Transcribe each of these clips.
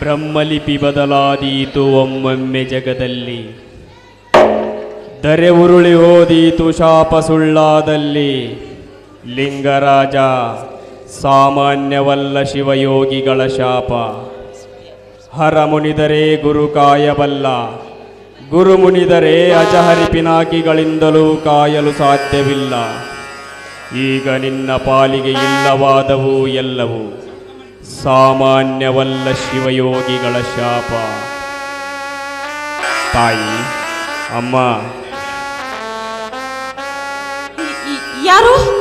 ಬ್ರಹ್ಮಲಿಪಿ ಬದಲಾದೀತು ಒಮ್ಮೊಮ್ಮೆ ಜಗದಲ್ಲಿ. ದರೆ ಉರುಳಿ ಹೋದೀತು ಶಾಪ ಸುಳ್ಳಾದಲ್ಲಿ. ಲಿಂಗರಾಜ, ಸಾಮಾನ್ಯವಲ್ಲ ಶಿವಯೋಗಿಗಳ ಶಾಪ. ಹರ ಮುನಿದರೆ ಗುರು ಕಾಯಬಲ್ಲ. ಗುರು ಮುನಿದರೆ ಅಜಹರಿ ಪಿನಾಕಿಗಳಿಂದಲೂ ಕಾಯಲು ಸಾಧ್ಯವಿಲ್ಲ. ಈಗ ನಿನ್ನ ಪಾಲಿಗೆ ಇಲ್ಲವಾದವು ಎಲ್ಲವೂ. ಸಾಮಾನ್ಯವಲ್ಲ ಶಿವಯೋಗಿಗಳ ಶಾಪ. ತಾಯಿ ಅಮ್ಮ. ಯಾರು?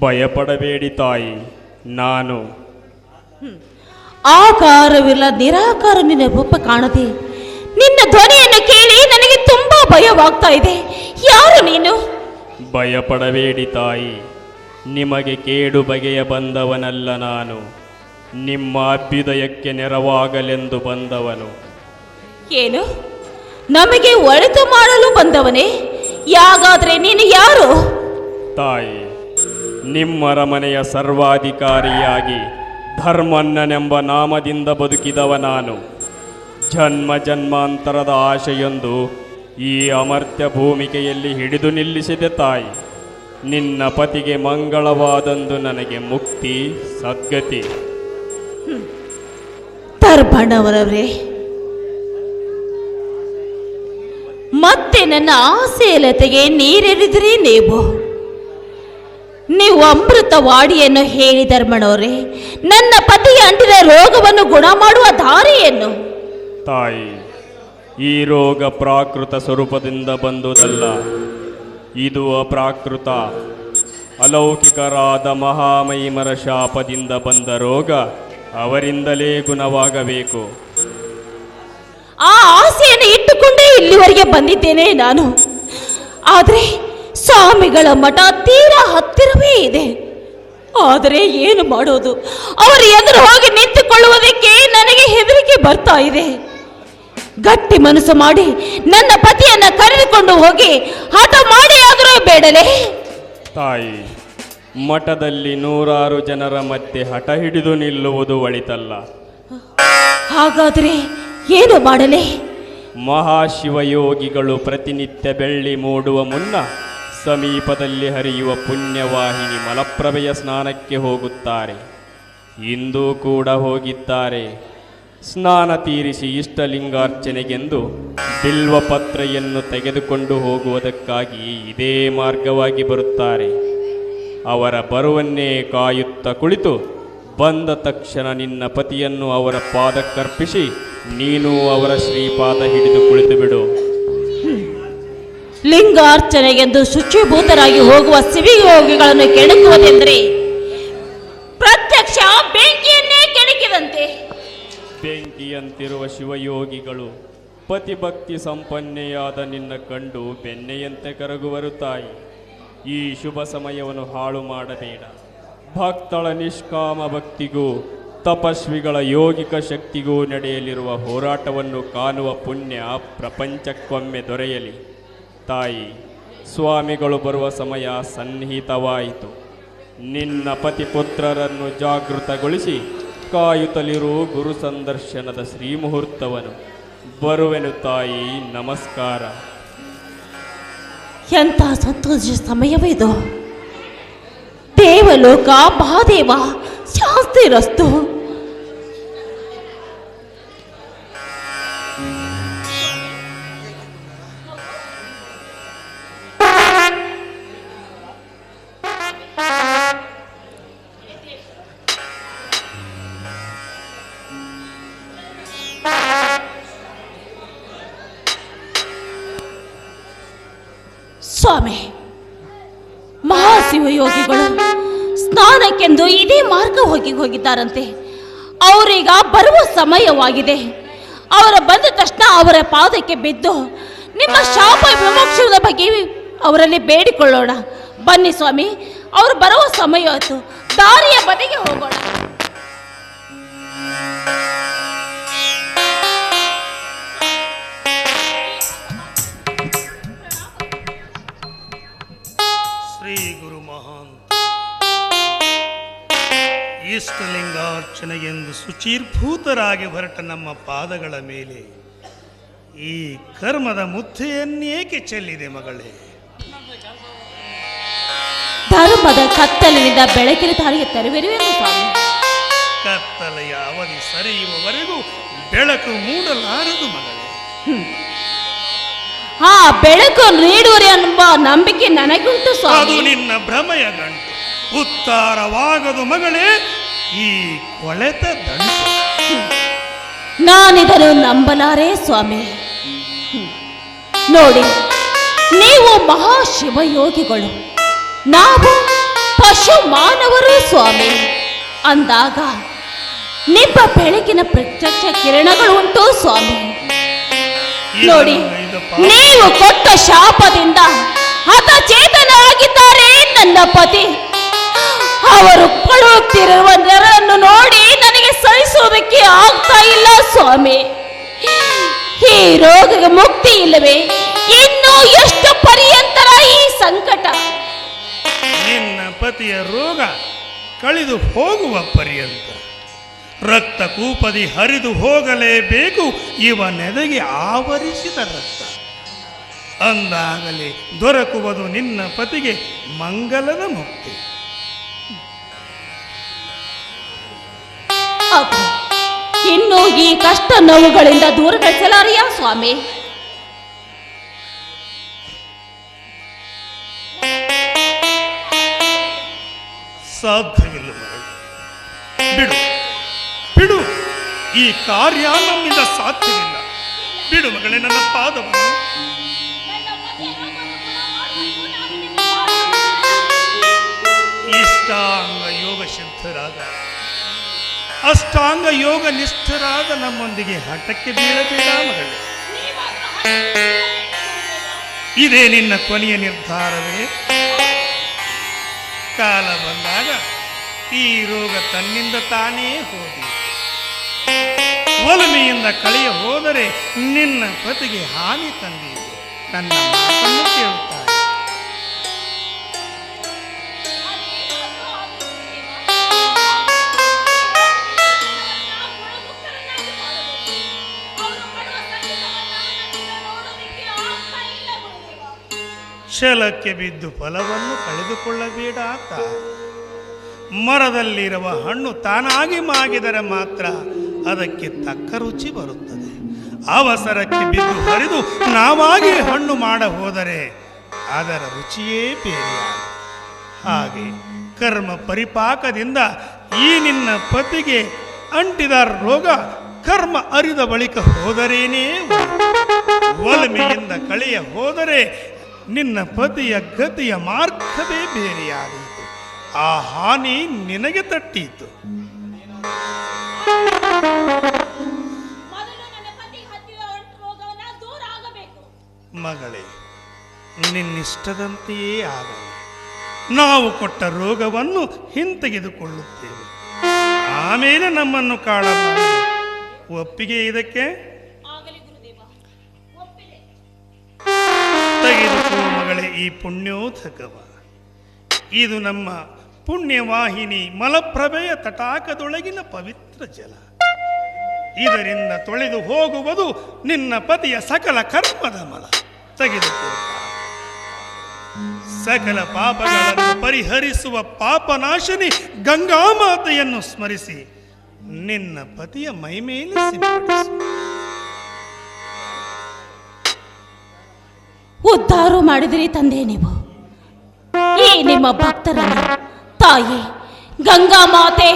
ಭಯಪಡಬೇಡಿ ತಾಯಿ ನಾನು. ಆಕಾರವಿಲ್ಲ ನಿರಾಕಾರ ನಿನ್ನ ರೂಪ ಕಾಣದೆ. ನಿನ್ನ ಧ್ವನಿಯನ್ನು ಕೇಳಿ ನನಗೆ ತುಂಬಾ ಭಯವಾಗ್ತಾ ಇದೆ. ಯಾರು ನೀನು? ಭಯಪಡಬೇಡಿ ತಾಯಿ ನಿಮಗೆ ಕೇಡು ಬಗೆಯ ಬಂದವನಲ್ಲ ನಾನು. ನಿಮ್ಮ ಅಭ್ಯುದಯಕ್ಕೆ ನೆರವಾಗಲೆಂದು ಬಂದವನು. ಏನು? ನಮಗೆ ಒಳಿತು ಮಾಡಲು ಬಂದವನೇ? ಯಾಗಾದ್ರೆ ನೀನು ಯಾರು? ತಾಯಿ ನಿಮ್ಮರಮನೆಯ ಸರ್ವಾಧಿಕಾರಿಯಾಗಿ ಧರ್ಮಣ್ಣನೆಂಬ ನಾಮದಿಂದ ಬದುಕಿದವ ನಾನು. ಜನ್ಮ ಜನ್ಮಾಂತರದ ಆಶೆಯೊಂದು ಈ ಅಮರ್ತ್ಯ ಭೂಮಿಕೆಯಲ್ಲಿ ಹಿಡಿದು ನಿಲ್ಲಿಸಿದೆ ತಾಯಿ. ನಿನ್ನ ಪತಿಗೆ ಮಂಗಳವಾದಂದು ನನಗೆ ಮುಕ್ತಿ ಸದ್ಗತಿ. ತರ್ಬಣ್ಣವರವರೇ ಮತ್ತೆ ನನ್ನ ಆಸೆಯಲತೆಗೆ ನೀರೆರಿದ್ರಿ ನೀವು ನೀವು ಅಮೃತ ವಾಡಿಯನ್ನು ಹೇಳಿ ಧರ್ಮಣವರೇ ನನ್ನ ಪತಿಯ ಅಂಟಿನ ರೋಗವನ್ನು ಗುಣ ಮಾಡುವ ದಾರಿಯನ್ನು. ತಾಯಿ ಈ ರೋಗ ಪ್ರಾಕೃತ ಸ್ವರೂಪದಿಂದ ಬಂದುದಲ್ಲ. ಇದು ಅಪ್ರಾಕೃತ. ಅಲೌಕಿಕರಾದ ಮಹಾಮಹಿಮರ ಶಾಪದಿಂದ ಬಂದ ರೋಗ ಅವರಿಂದಲೇ ಗುಣವಾಗಬೇಕು. ಆ ಆಸೆಯನ್ನು ಇಟ್ಟುಕೊಂಡೇ ಇಲ್ಲಿವರೆಗೆ ಬಂದಿದ್ದೇನೆ ನಾನು. ಆದರೆ ಸ್ವಾಮಿಗಳ ಮಠ ತೀರಾ ಹತ್ತಿರವೇ ಇದೆ. ಆದರೆ ಏನು ಮಾಡೋದು? ಅವರು ಎದುರು ಹೋಗಿ ನಿಂತುಕೊಳ್ಳುವುದಕ್ಕೆ ನನಗೆ ಹೆದರಿಕೆ ಬರ್ತಾ ಇದೆ. ಗಟ್ಟಿ ಮನಸ್ಸು ಮಾಡಿ ನನ್ನ ಪತಿಯನ್ನ ಕರೆದುಕೊಂಡು ಹೋಗಿ ಹಠ ಮಾಡಿ ಆದರೂ ಬೇಡಲೇ? ತಾಯಿ ಮಠದಲ್ಲಿ ನೂರಾರು ಜನರ ಮತ್ತೆ ಹಠ ಹಿಡಿದು ನಿಲ್ಲುವುದು ಒಳಿತಲ್ಲ. ಹಾಗಾದ್ರೆ ಏನು ಮಾಡಲೇ? ಮಹಾಶಿವಯೋಗಿಗಳು ಪ್ರತಿನಿತ್ಯ ಬೆಳ್ಳಿ ಮೂಡುವ ಮುನ್ನ ಸಮೀಪದಲ್ಲಿ ಹರಿಯುವ ಪುಣ್ಯವಾಹಿನಿ ಮಲಪ್ರಭೆಯ ಸ್ನಾನಕ್ಕೆ ಹೋಗುತ್ತಾರೆ. ಇಂದೂ ಕೂಡ ಹೋಗಿದ್ದಾರೆ. ಸ್ನಾನ ತೀರಿಸಿ ಇಷ್ಟಲಿಂಗಾರ್ಚನೆಗೆಂದು ಬಿಲ್ವಪತ್ರೆಯನ್ನು ತೆಗೆದುಕೊಂಡು ಹೋಗುವುದಕ್ಕಾಗಿ ಇದೇ ಮಾರ್ಗವಾಗಿ ಬರುತ್ತಾರೆ. ಅವರ ಬರುವನ್ನೇ ಕಾಯುತ್ತಾ ಕುಳಿತು ಬಂದ ತಕ್ಷಣ ನಿನ್ನ ಪತಿಯನ್ನು ಅವರ ಪಾದಕ್ಕರ್ಪಿಸಿ ನೀನು ಅವರ ಶ್ರೀಪಾದ ಹಿಡಿದು ಕುಳಿತು ಬಿಡು. ಲಿಂಗಾರ್ಚನೆಗೆಂದು ಶುಚಿಭೂತರಾಗಿ ಹೋಗುವ ಸಿವಿಯೋಗಿಗಳನ್ನು ಕೆಣಕುವುದೆಂದರೆ ಬೆಂಕಿಯಂತಿರುವ ಶಿವಯೋಗಿಗಳು, ಪತಿಭಕ್ತಿ ಸಂಪನ್ನೆಯಾದ ನಿನ್ನ ಕಂಡು ಬೆನ್ನೆಯಂತೆ ಕರಗುವರು ತಾಯಿ. ಈ ಶುಭ ಸಮಯವನ್ನು ಹಾಳು ಮಾಡಬೇಡ. ಭಕ್ತಳ ನಿಷ್ಕಾಮ ಭಕ್ತಿಗೂ, ತಪಸ್ವಿಗಳ ಯೋಗಿಕ ಶಕ್ತಿಗೂ ನಡೆಯಲಿರುವ ಹೋರಾಟವನ್ನು ಕಾಣುವ ಪುಣ್ಯ ಪ್ರಪಂಚಕ್ಕೊಮ್ಮೆ ದೊರೆಯಲಿ. ತಾಯಿ, ಸ್ವಾಮಿಗಳು ಬರುವ ಸಮಯ ಸನ್ನಿಹಿತವಾಯಿತು. ನಿನ್ನ ಪತಿಪುತ್ರರನ್ನು ಜಾಗೃತಗೊಳಿಸಿ ಕಾಯುತ್ತಲಿರು ಗುರು ಸಂದರ್ಶನದ ಶ್ರೀ ಮುಹೂರ್ತವನು ಬರುವೆನು ತಾಯಿ, ನಮಸ್ಕಾರ. ಎಂತ ಸಂತೋಷ ಸಮಯವಿದು. ದೇವಲೋಕ, ಮಹಾದೇವ ಶಾಸ್ತಿ ರಸ್ತು ಸ್ವಾಮಿ, ಮಹಾಶಿವಯೋಗಿಗಳು ಸ್ನಾನಕ್ಕೆಂದು ಇದೇ ಮಾರ್ಗ ಹೋಗಿ ಹೋಗಿದ್ದಾರಂತೆ. ಅವರೀಗ ಬರುವ ಸಮಯವಾಗಿದೆ. ಅವರ ಬಂದ ತಕ್ಷಣ ಅವರ ಪಾದಕ್ಕೆ ಬಿದ್ದು, ನಿಮ್ಮ ಶಾಪ ವಿಮೋಕ್ಷದ ಬಗ್ಗೆ ಅವರಲ್ಲಿ ಬೇಡಿಕೊಳ್ಳೋಣ. ಬನ್ನಿ ಸ್ವಾಮಿ, ಅವರು ಬರುವ ಸಮಯ ಆಯಿತು. ದಾರಿಯ ಬದಿಗೆ ಹೋಗೋಣ. ಶ್ರೀ ಎಂದು ಶುಚೀರ್ಭೂತರಾಗಿ ಹೊರಟ ನಮ್ಮ ಪಾದಗಳ ಮೇಲೆ ಈ ಕರ್ಮದ ಮುದ್ದೆಯನ್ನೇಕೆ ಚೆಲ್ಲಿದೆ ಮಗಳೇ? ಧರ್ಮದ ಕತ್ತಲಿನಿಂದ ಬೆಳಕಿನ ದಾರಿಗೆ ತರುವಿರುವೆನು ಸ್ವಾಮಿ. ಕತ್ತಲೆಯ ಅವಧಿ ಸರಿಯುವವರೆಗೂ ಬೆಳಕು ಮೂಡಲಾರದು ಮಗಳೇ. ಆ ಬೆಳಕು ನೀಡುವರೆ ಎಂಬ ನಂಬಿಕೆ ನನಗುಂಟು ಅದು ಸ್ವಾಮಿ ನಿನ್ನ ಭ್ರಮೆಯ ಗಂಟು. ಉತ್ತಾರವಾಗದು ಮಗಳೇ ಈ ಕೊಳೆತ ದಂಟು ನಾನಿದನ್ನು ನಂಬಲಾರೆ ಸ್ವಾಮಿ. ನೋಡಿ ನೀವು ಮಹಾಶಿವಯೋಗಿಗಳು. ನಾವು ಪಶು ಮಾನವರು ಸ್ವಾಮಿ. ಅಂದಾಗ ನಿಮ್ಮ ಬೆಳಕಿನ ಪ್ರತ್ಯಕ್ಷ ಕಿರಣಗಳು ಉಂಟು ಸ್ವಾಮಿ. ನೋಡಿ. ನೀವು ಕೊಟ್ಟ ಶಾಪದಿಂದ ಹತಚೇತನಾಗಿದ್ದಾರೆ ನನ್ನ ಪತಿ. ಅವರು ರೋಗಕ್ಕೆ ಮುಕ್ತಿ ಇಲ್ಲವೇ? ಇನ್ನು ಎಷ್ಟು ಪರ್ಯಂತರ ಈ ಸಂಕಟ? ನಿನ್ನ ಪತಿಯ ರೋಗ ಕಳೆದು ಹೋಗುವ ಪರ್ಯಂತ. ರಕ್ತ ಕೂಪದಿ ಹರಿದು ಹೋಗಲೇಬೇಕು ಇವ ನೆದೆಗೆ ಆವರಿಸಿದ ರಕ್ತ. ಅಂದಾಗಲೇ ದೊರಕುವುದು ನಿನ್ನ ಪತಿಗೆ ಮಂಗಲದ ಮುಕ್ತಿ. ಇನ್ನು ಈ ಕಷ್ಟ ನೋವುಗಳಿಂದ ದೂರಗೊಳಿಸಲಾರಿಯ ಸ್ವಾಮಿ? ಸಾಧ್ಯವಿಲ್ಲ ಬಿಡು ಬಿಡು. ಈ ಕಾರ್ಯ ನಮ್ಮಿಂದ ಸಾಧ್ಯವಿಲ್ಲ. ಬಿಡು ಮಗಳೇ, ನನ್ನ ಪಾದವನ್ನು. ಇಷ್ಟಾಂಗ ಯೋಗ ಸಿದ್ಧರಾದ ಅಷ್ಟಾಂಗ ಯೋಗ ನಿಷ್ಠರಾದ ನಮ್ಮೊಂದಿಗೆ ಹಠಕ್ಕೆ ಬೀಳಬೇಡ ಇದೇ ನಿನ್ನ ಕೊನೆಯ ನಿರ್ಧಾರವೇ. ಕಾಲ ಬಂದಾಗ ಈ ರೋಗ ತನ್ನಿಂದ ತಾನೇ ಹೋದಿ. ಒಲಮೆಯಿಂದ ಕಳೆಯ ಹೋದರೆ ನಿನ್ನ ಪತಿಗೆ ಹಾನಿ ತಂದಿದೆ. ನನ್ನ ಮಾತನ್ನು ಛಲಕ್ಕೆ ಬಿದ್ದು ಫಲವನ್ನು ಕಳೆದುಕೊಳ್ಳಬೇಡ ಆತ. ಮರದಲ್ಲಿರುವ ಹಣ್ಣು ತಾನಾಗಿ ಮಾಗಿದರೆ ಮಾತ್ರ ಅದಕ್ಕೆ ತಕ್ಕ ರುಚಿ ಬರುತ್ತದೆ. ಅವಸರಕ್ಕೆ ಬಿದ್ದು ಹರಿದು ನಾವಾಗಿ ಹಣ್ಣು ಮಾಡ ಹೋದರೆ ಅದರ ರುಚಿಯೇ ಬೇರೆ ಹಾಗೆ ಕರ್ಮ ಪರಿಪಾಕದಿಂದ ಈ ನಿನ್ನ ಪತಿಗೆ ಅಂಟಿದ ರೋಗ ಕರ್ಮ ಅರಿದ ಬಳಿಕ ಹೋದರೇನೇ. ಒಲಮೆಯಿಂದ ಕಳೆಯ ಹೋದರೆ ನಿನ್ನ ಪತಿಯ ಗತಿಯ ಮಾರ್ಗವೇ ಬೇರೆಯಾದೀತು. ಆ ಹಾನಿ ನಿನಗೆ ತಟ್ಟೀತು. ಮಗಳೇ ನಿನ್ನಿಷ್ಟದಂತೆಯೇ ಆಗಲಿ. ನಾವು ಕೊಟ್ಟ ರೋಗವನ್ನು ಹಿಂತೆಗೆದುಕೊಳ್ಳುತ್ತೇವೆ. ಆಮೇಲೆ ನಮ್ಮನ್ನು ಕಾಣಬಹುದು ಒಪ್ಪಿಗೆ ಇದಕ್ಕೆ? ಈ ಪುಣ್ಯೋಥಕವ ಇದು ನಮ್ಮ ಪುಣ್ಯವಾಹಿನಿ ಮಲಪ್ರಭೆಯ ತಟಾಕದೊಳಗಿನ ಪವಿತ್ರ ಜಲ. ಇದರಿಂದ ತೊಳೆದು ಹೋಗುವುದು ನಿನ್ನ ಪತಿಯ ಸಕಲ ಕರ್ಮದ ಮಲ. ತೆಗೆದುಕೋ ಸಕಲ ಪಾಪಗಳನ್ನು ಪರಿಹರಿಸುವ ಪಾಪನಾಶಿನಿ ಗಂಗಾಮಾತೆಯನ್ನು ಸ್ಮರಿಸಿ ನಿನ್ನ ಪತಿಯ ಮೈಮೇಲೆ ಸಿಂಪಡಿಸು ಉದ್ಧಾರ ಮಾಡಿದ್ರಿ ತಂದೆ ನೀವು. ಈ ನಿಮ್ಮ ಭಕ್ತರನ್ನು ತಾಯಿ ಗಂಗಾ ಮಾತೆ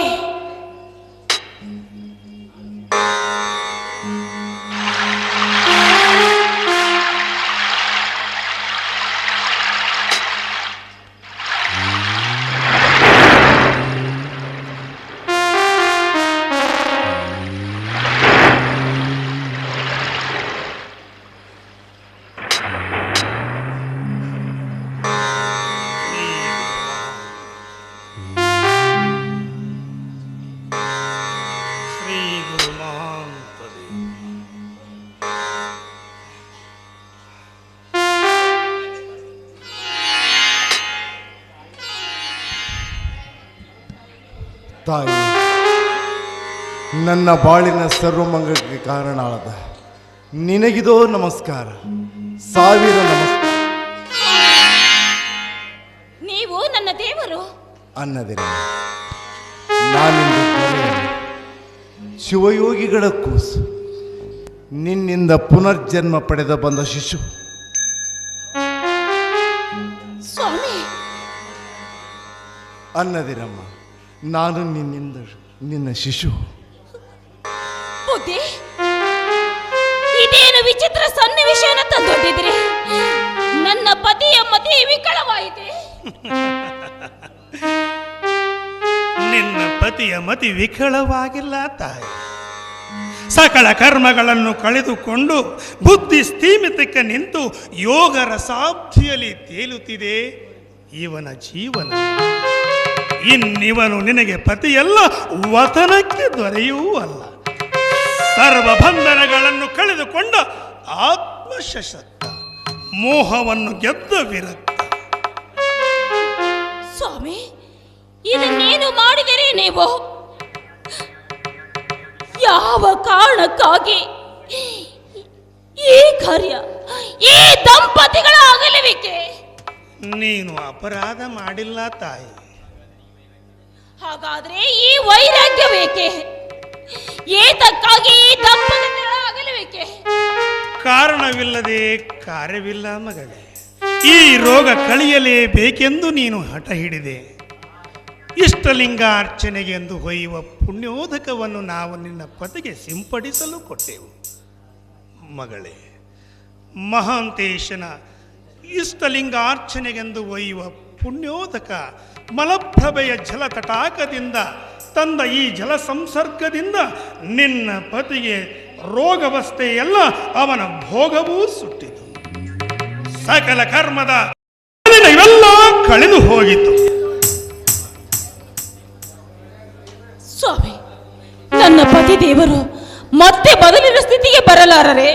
ತಾಯಿ ನನ್ನ ಬಾಳಿನ ಸರ್ವಮಂಗಕ್ಕೆ ಕಾರಣ ಆದ ನಿನಗಿದೋ ನಮಸ್ಕಾರ ಸಾವಿರ ನಮಸ್ಕಾರ. ನೀವು ನನ್ನ ದೇವರು? ಅನ್ನದಿರ. ನಾನು ಶಿವಯೋಗಿಗಳ ಕೂಸು. ನಿನ್ನಿಂದ ಪುನರ್ಜನ್ಮ ಪಡೆದ ಬಂದ ಶಿಶು. ಸ್ವಾಮಿ! ಅನ್ನದಿರಮ್ಮ. ನಾನು ನಿನ್ನಿಂದ ನಿನ್ನ ಶಿಶು. ಬುದ್ಧಿ ಇದೇನು ವಿಚಿತ್ರ ಸನ್ನಿವೇಶನ ತಂದೊಡ್ಡಿದ್ರಿ? ನನ್ನ ಪತಿಯ ಮತಿ ವಿಕಳವಾಯಿತೆ ನಿನ್ನ ಪತಿಯ ಮತಿ ವಿಕಳವಾಗಿಲ್ಲ ತಾಯಿ. ಸಕಲ ಕರ್ಮಗಳನ್ನು ಕಳೆದುಕೊಂಡು ಬುದ್ಧಿ ಸ್ಥೀಮಿತಕ್ಕೆ ನಿಂತು ಯೋಗರ ರಸಾಬ್ಧಿಯಲ್ಲಿ ತೇಲುತ್ತಿದೆ. ಇವನ ಜೀವನ ಇನ್ನಿವನು ನಿನಗೆ ಪತಿಯಲ್ಲ ವತನಕ್ಕೆ ದೊರೆಯೂ ಅಲ್ಲ ಸರ್ವ ಬಂಧನಗಳನ್ನು ಕಳೆದುಕೊಂಡ ಆತ್ಮಶಸತ್ತ ಮೋಹವನ್ನು ಗೆದ್ದ ವಿರಕ್ತ. ಸ್ವಾಮಿ ಇದನ್ನೇನು ಮಾಡಿದಿರಿ ನೀವು? ಯಾವ ಕಾರಣಕ್ಕಾಗಿ ಈ ಕಾರ್ಯ ಈ ದಂಪತಿಗಳ ಅಗಲುವಿಕೆ ನೀನು ಅಪರಾಧ ಮಾಡಿಲ್ಲ ತಾಯಿ. ಹಾಗಾದ್ರೆ ಈ ವೈರಾಗ್ಯ ಬೇಕೆ ಏತಕ್ಕಾಗಿ ಅಗಲುವಿಕೆ ಕಾರಣವಿಲ್ಲದೆ ಕಾರ್ಯವಿಲ್ಲ ಮಗಳೇ. ಈ ರೋಗ ಕಳೆಯಲೇಬೇಕೆಂದು ನೀನು ಹಠ ಹಿಡಿದೆ. ಇಷ್ಟಲಿಂಗಾರ್ಚನೆಗೆ ಎಂದು ಹೊಯ್ಯುವ ಪುಣ್ಯೋದಕವನ್ನು ನಾವು ನಿನ್ನ ಪತಿಗೆ ಸಿಂಪಡಿಸಲು ಕೊಟ್ಟೆವು. ಮಗಳೇ, ಮಹಾಂತೇಶನ ಇಷ್ಟಲಿಂಗಾರ್ಚನೆಗೆಂದು ಒಯ್ಯುವ ಪುಣ್ಯೋದಕ ಮಲಪ್ರಭೆಯ ಜಲ ತಟಾಕದಿಂದ ತಂದ ಈ ಜಲ ಸಂಸರ್ಗದಿಂದ ನಿನ್ನ ಪತಿಗೆ ರೋಗವಸ್ಥೆಯೆಲ್ಲ ಅವನ ಭೋಗವೂ ಸುಟ್ಟಿತು. ಸಕಲ ಕರ್ಮದ ಇವೆಲ್ಲ ಕಳೆದು ಹೋಗಿತು ಸ್ವಾಮಿ ನನ್ನ ಪತಿ ದೇವರು ಮತ್ತೆ ಬದಲಿನ ಸ್ಥಿತಿಗೆ ಬರಲಾರರೆ?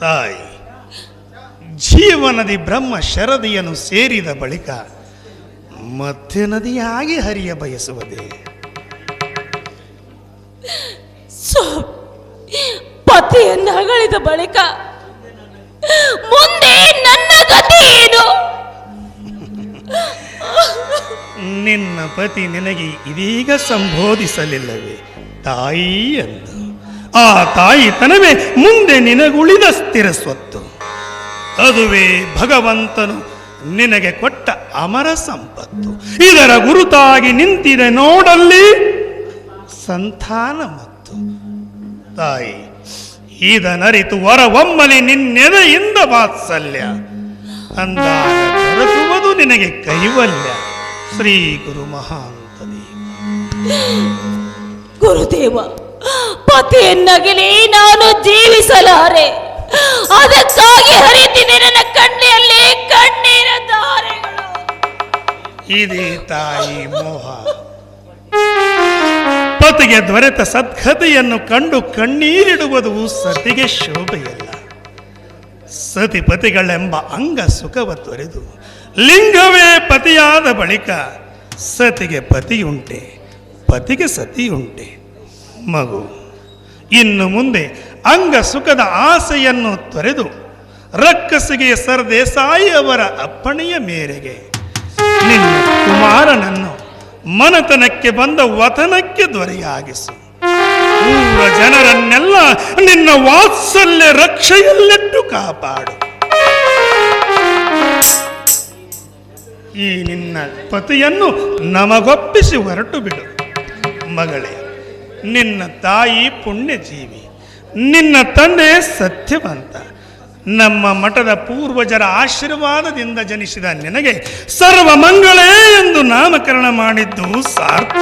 ತಾಯಿ ಜೀವನದಿ ಬ್ರಹ್ಮ ಶರದಿಯನ್ನು ಸೇರಿದ ಬಳಿಕ ಮತ್ತೆ ನದಿಯಾಗಿ ಹರಿಯ ಬಯಸುವುದೇ? ಪತಿಯನ್ನು ಅಗಳಿದ ಬಳಿಕ ಮುಂದೆ ನನ್ನ ಗತಿ ಏನು? ನಿನ್ನ ಪತಿ ನಿನಗೆ ಇದೀಗ ಸಂಬೋಧಿಸಲಿಲ್ಲವೇ ತಾಯಿ ಎಂದು. ಆ ತಾಯಿತನವೇ ಮುಂದೆ ನಿನಗುಳಿದ ಸ್ಥಿರ ಸ್ವತ್ತು. ಅದುವೇ ಭಗವಂತನು ನಿನಗೆ ಕೊಟ್ಟ ಅಮರ ಸಂಪತ್ತು. ಇದರ ಗುರುತಾಗಿ ನಿಂತಿದೆ ನೋಡಲ್ಲಿ ಸಂತಾನ ಮತ್ತು. ತಾಯಿ ಇದನರಿತು ವರವೊಮ್ಮಲಿ ನಿನ್ನೆದೆಯಿಂದ ವಾತ್ಸಲ್ಯ. ಅಂದಾಗ ನಿನಗೆ ಕೈವಲ್ಯ. ಶ್ರೀ ಗುರು ಮಹಾಂತ ಗುರುದೇವ, ಪತಿಯನ್ನಗಲಿ ನಾನು ಜೀವಿಸಲಾರೆ. ಅದಕ್ಕಾಗಿ ಹರಿತಿದೆ ನನ್ನ ಕಣ್ಣಿಯಲ್ಲಿ ಕಣ್ಣೀರ ಧಾರೆಗಳು ಇದೇ ತಾಯಿ ಮೋಹ. ಪತಿಗೆ ದೊರೆತ ಸದ್ಗತಿಯನ್ನು ಕಂಡು ಕಣ್ಣೀರಿಡುವುದು ಸತಿಗೆ ಶೋಭೆಯಲ್ಲ. ಸತಿಪತಿಗಳೆಂಬ ಅಂಗ ಸುಖವ ತೊರೆದು ಲಿಂಗವೇ ಪತಿಯಾದ ಬಳಿಕ ಸತಿಗೆ ಪತಿಯುಂಟೆ, ಪತಿಗೆ ಸತಿಯುಂಟೆ. ಮಗು, ಇನ್ನು ಮುಂದೆ ಅಂಗ ಸುಖದ ಆಸೆಯನ್ನು ತೊರೆದು ರಕ್ಕಸಿಗೆ ಸರ್ದೇಸಾಯಿ ಅವರ ಅಪ್ಪಣೆಯ ಮೇರೆಗೆ ಕುಮಾರನನ್ನು ಮನತನಕ್ಕೆ ಬಂದ ವತನಕ್ಕೆ ದೊರೆಯಾಗಿಸು ಪೂರ್ವ ಜನರನ್ನೆಲ್ಲ ನಿನ್ನ ವಾತ್ಸಲ್ಯ ರಕ್ಷೆಯಲ್ಲಿಟ್ಟು ಕಾಪಾಡು. ಈ ನಿನ್ನ ಪತಿಯನ್ನು ನಮಗೊಪ್ಪಿಸಿ ಹೊರಟು ಬಿಡು. ಮಗಳೇ, ನಿನ್ನ ತಾಯಿ ಪುಣ್ಯಜೀವಿ, ನಿನ್ನ ತಂದೆ ಸತ್ಯವಂತ. ನಮ್ಮ ಮಠದ ಪೂರ್ವಜರ ಆಶೀರ್ವಾದದಿಂದ ಜನಿಸಿದ ನಿನಗೆ ಸರ್ವ ಮಂಗಳೇ ಎಂದು ನಾಮಕರಣ ಮಾಡಿದ್ದು ಸಾರ್ಥಕ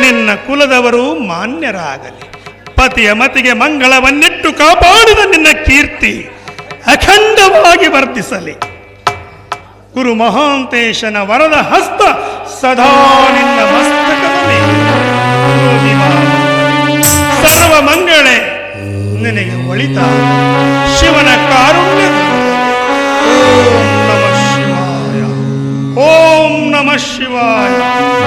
ನಿನ್ನ ಕುಲದವರು ಮಾನ್ಯರಾಗಲಿ. ಪತಿಯ ಮತಿಗೆ ಮಂಗಳವನ್ನಿಟ್ಟು ಕಾಪಾಡಿದ ನಿನ್ನ ಕೀರ್ತಿ ಅಖಂಡವಾಗಿ ವರ್ತಿಸಲಿ ಗುರು ಮಹಾಂತೇಶನ ವರದ ಹಸ್ತ ಸದಾ ನಿನ್ನ ಮಸ್ತಕದ લલિતા શિવના કારુણ્ય ઓમ નમઃ શિવાય ઓમ નમઃ શિવાય